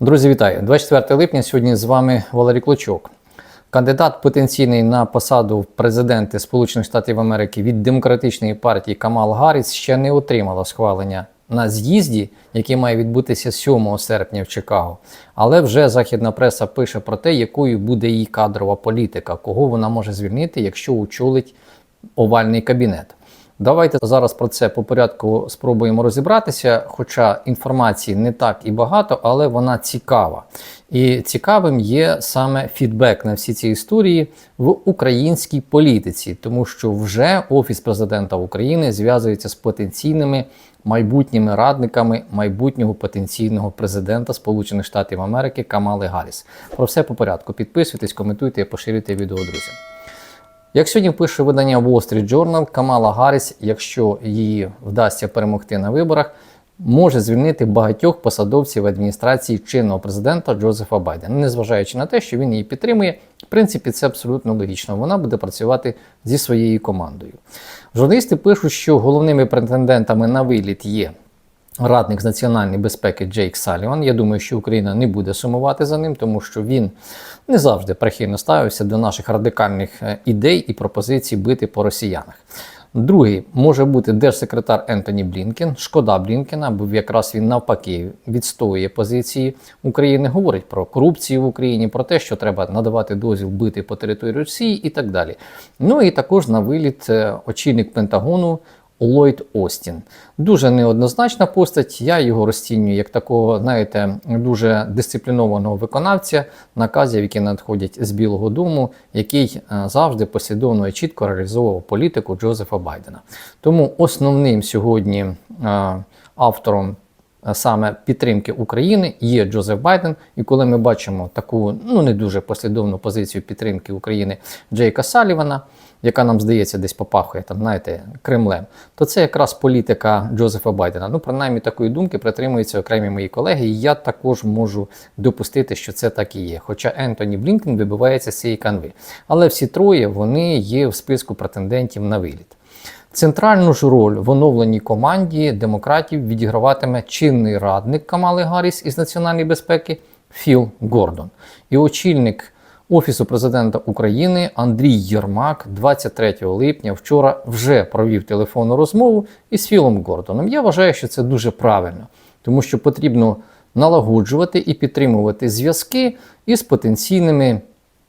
Друзі, вітаю! 24 липня. Сьогодні з вами Валерій Клочок. Кандидат потенційний на посаду президента Сполучених Штатів Америки від демократичної партії Камал Гарріс ще не отримала схвалення на з'їзді, який має відбутися 7 серпня в Чикаго. Але вже західна преса пише про те, якою буде її кадрова політика, кого вона може звільнити, якщо очолить овальний кабінет. Давайте зараз про це по порядку спробуємо розібратися. Хоча інформації не так і багато, але вона цікава. І цікавим є саме фідбек на всі ці історії в українській політиці, тому що вже Офіс президента України зв'язується з потенційними майбутніми радниками майбутнього потенційного президента Сполучених Штатів Америки Камали Гарріс. Про все по порядку. Підписуйтесь, коментуйте поширюйте відео друзям. Як сьогодні пише видання Wall Street Journal, Камала Гарріс, якщо її вдасться перемогти на виборах, може звільнити багатьох посадовців адміністрації чинного президента Джозефа Байдена, незважаючи на те, що він її підтримує. В принципі, це абсолютно логічно. Вона буде працювати зі своєю командою. Журналісти пишуть, що головними претендентами на виліт є радник з національної безпеки Джейк Саліван. Я думаю, що Україна не буде сумувати за ним, тому що він не завжди прихильно ставився до наших радикальних е, ідей і пропозицій бити по росіянах. Другий може бути держсекретар Ентоні Блінкен. Шкода Блінкена, бо якраз він навпаки відстоює позиції України, говорить про корупцію в Україні, про те, що треба надавати дозвіл бити по території Росії і так далі. Ну і також на виліт е, очільник Пентагону Ллойд Остін. Дуже неоднозначна постать. Я його розцінюю як такого, знаєте, дуже дисциплінованого виконавця наказів, які надходять з Білого Дому, який е, завжди послідовно і чітко реалізовував політику Джозефа Байдена. Тому основним сьогодні е, автором. е, Саме підтримки України є Джозеф Байден, і коли ми бачимо таку ну не дуже послідовну позицію підтримки України Джейка Салівана, яка нам здається десь попахує там, знаєте, Кремлем, то це якраз політика Джозефа Байдена. Ну, принаймні такої думки притримуються окремі мої колеги, і я також можу допустити, що це так і є. Хоча Ентоні Блінкен вибивається з цієї канви. Але всі троє вони є в списку претендентів на виліт. Центральну ж роль в оновленій команді демократів відіграватиме чинний радник Камали Гарріс із національної безпеки Філ Гордон і очільник Офісу президента України Андрій Єрмак 23 липня вчора вже провів телефонну розмову із Філом Гордоном. Я вважаю, що це дуже правильно, тому що потрібно налагоджувати і підтримувати зв'язки із потенційними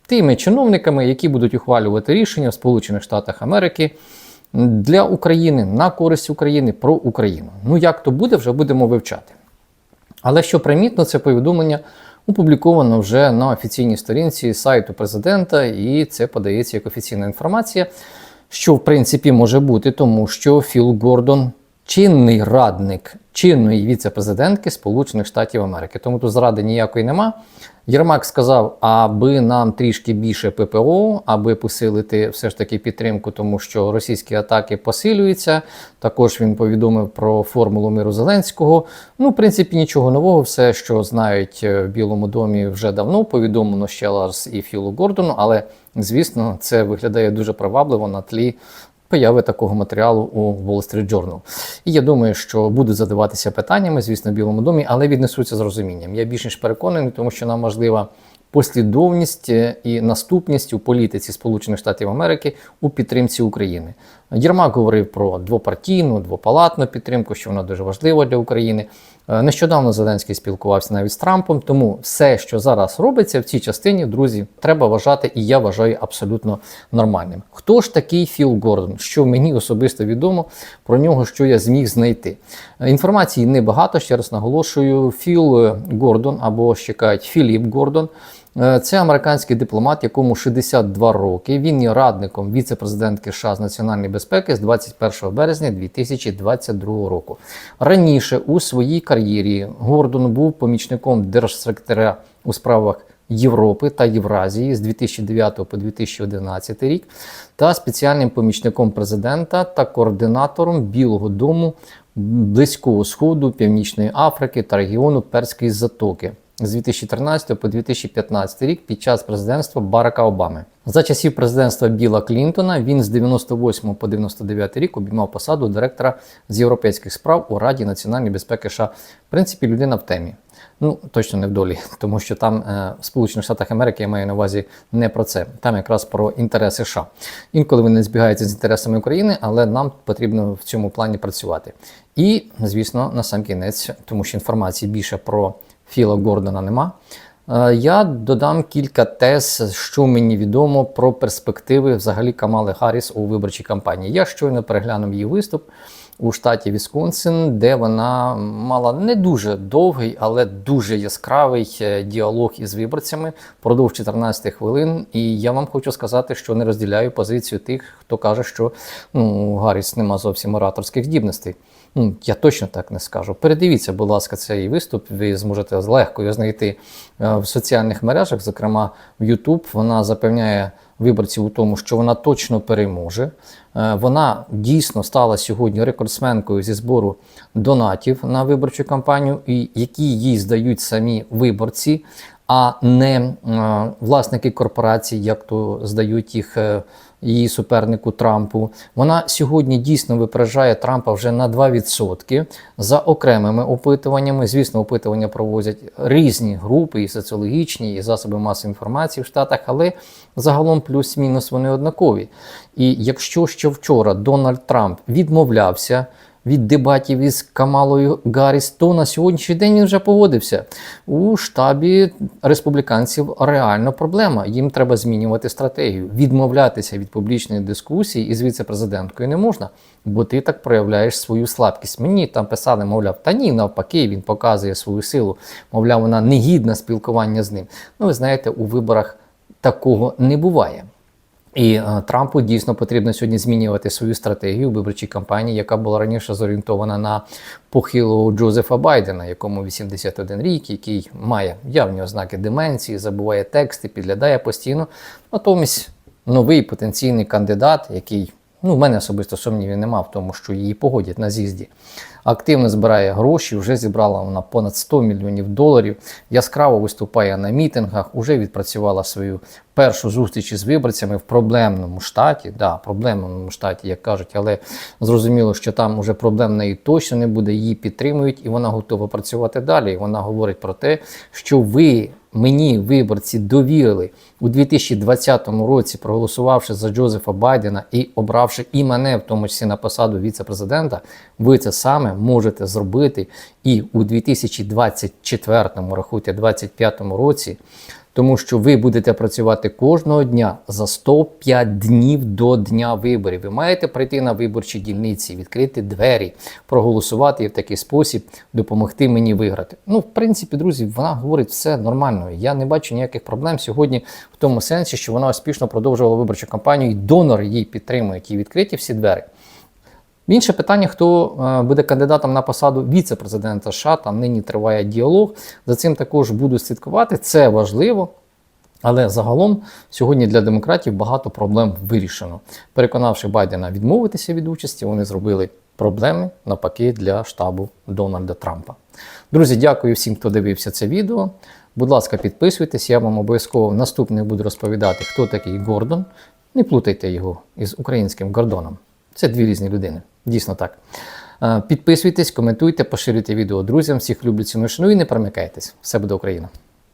тими чиновниками, які будуть ухвалювати рішення в Сполучених Штатах Америки для України на користь України про Україну. Ну як то буде, вже будемо вивчати. Але що примітно, це повідомлення опубліковано вже на офіційній сторінці сайту президента, і це подається як офіційна інформація, що в принципі може бути, тому що Філ Гордон чинний радник чинної віце-президентки Сполучених Штатів Америки. Тому тут зради ніякої нема. Єрмак сказав, аби нам трішки більше ППО, аби посилити все ж таки підтримку, тому що російські атаки посилюються. Також він повідомив про формулу миру Зеленського. Ну, в принципі, нічого нового, все, що знають в Білому домі вже давно, повідомлено ще раз і Філу Гордону, але звісно, це виглядає дуже привабливо на тлі появи такого матеріалу у Wall Street Journal. І я думаю, що будуть задаватися питаннями, звісно, в Білому домі, але віднесуться з розумінням. Я більш ніж переконаний, тому що нам важлива послідовність е, і наступність у політиці Сполучених Штатів Америки у підтримці України. Єрмак говорив про двопартійну, двопалатну підтримку, що вона дуже важлива для України. Е, Нещодавно Зеленський спілкувався навіть з Трампом, тому все, що зараз робиться в цій частині, друзі, треба вважати, і я вважаю абсолютно нормальним. Хто ж такий Філ Гордон? Що мені особисто відомо про нього, що я зміг знайти? Е, Інформації небагато, ще раз наголошую. Філ Гордон або ще кажуть Філіп Гордон. Е, Це американський дипломат, якому 62 роки. Він є радником віце-президентки США з національної безпеки з 21 березня 2022 року. Раніше у своїй кар'єрі Гордон був помічником держсекретаря у справах Європи та Євразії з 2009 по 2011 рік та спеціальним помічником президента та координатором Білого Дому Близького Сходу, Північної Африки та регіону Перської затоки з 2013 по 2015 рік під час президентства Барака Обами. За часів президентства Біла Клінтона він з 98 по 99 рік обіймав посаду директора з європейських справ у Раді національної безпеки США. В принципі, людина в темі. Ну, точно не в долі, тому що там е, в Сполучених Штатах Америки я маю на увазі не про це. Там якраз про інтереси США. Інколи вони збігаються з інтересами України, але нам потрібно в цьому плані працювати. І, звісно, на сам кінець, тому що інформації більше про Філа Гордона нема. Е, Я додам кілька тез, що мені відомо про перспективи взагалі Камали Харріс у виборчій кампанії. Я щойно переглянув її виступ у штаті Вісконсин, де вона мала не дуже довгий, але дуже яскравий е, діалог із виборцями продовж 14 хвилин. І я вам хочу сказати, що не розділяю позицію тих, хто каже, що ну, Гарріс нема зовсім ораторських здібностей. Ну, я точно так не скажу. Передивіться, будь ласка, цей виступ. Ви зможете легко його знайти е, в соціальних мережах, зокрема в YouTube. Вона запевняє виборців у тому, що вона точно переможе. Е, Вона дійсно стала сьогодні рекордсменкою зі збору донатів на виборчу кампанію, і які їй здають самі виборці, а не власники корпорацій, як то здають їх е, її супернику Трампу. Вона сьогодні дійсно випереджає Трампа вже на 2% за окремими опитуваннями. Звісно, опитування проводять різні групи, і соціологічні, і засоби масової інформації в Штатах, але загалом плюс-мінус вони однакові. І якщо ще вчора Дональд Трамп відмовлявся від дебатів із Камалою Гарріс, то на сьогоднішній день він вже погодився. У штабі республіканців реально проблема. Їм треба змінювати стратегію. Відмовлятися від публічної дискусії із віце-президенткою не можна, бо ти так проявляєш свою слабкість. Мені там писали, мовляв, та ні, навпаки, він показує свою силу. Мовляв, вона негідна спілкування з ним. Ну, ви знаєте, у виборах такого не буває. І е, Трампу дійсно потрібно сьогодні змінювати свою стратегію виборчій кампанії, яка була раніше зорієнтована на похилого Джозефа Байдена, якому 81 рік, який має явні ознаки деменції, забуває тексти, підглядає постійно. Натомість новий потенційний кандидат, який ну, в мене особисто сумнівів нема в тому, що її погодять на з'їзді. Активно збирає гроші, вже зібрала вона понад 100 мільйонів доларів. Яскраво виступає на мітингах, уже відпрацювала свою першу зустріч із виборцями в проблемному штаті. Да, проблемному штаті, як кажуть, але зрозуміло, що там уже проблем неї точно не буде. Її підтримують, і вона готова працювати далі. І вона говорить про те, що ви. Мені виборці довірили у 2020 році, проголосувавши за Джозефа Байдена і обравши і мене, в тому числі на посаду віце-президента, ви це саме можете зробити і у 2024, рахуйте, 2025 році, тому що ви будете працювати кожного дня за 105 днів до дня виборів. Ви маєте прийти на виборчі дільниці, відкрити двері, проголосувати і в такий спосіб допомогти мені виграти. Ну, в принципі, друзі, вона говорить все нормально. Я не бачу ніяких проблем сьогодні тому сенсі, що вона успішно продовжувала виборчу кампанію, і донори її підтримують і відкриті всі двері. Інше питання, хто е, буде кандидатом на посаду віце-президента США, там нині триває діалог. За цим також буду слідкувати. Це важливо. Але загалом сьогодні для демократів багато проблем вирішено. Переконавши Байдена відмовитися від участі, вони зробили проблеми навпаки для штабу Дональда Трампа. Друзі, дякую всім, хто дивився це відео. Будь ласка, підписуйтесь, я вам обов'язково наступний буду розповідати, хто такий Гордон. Не плутайте його із українським Гордоном. Це дві різні людини. Дійсно так. Е, Підписуйтесь, коментуйте, поширюйте відео друзям. Всіх люблю ціну і не промикайтесь. Все буде Україна!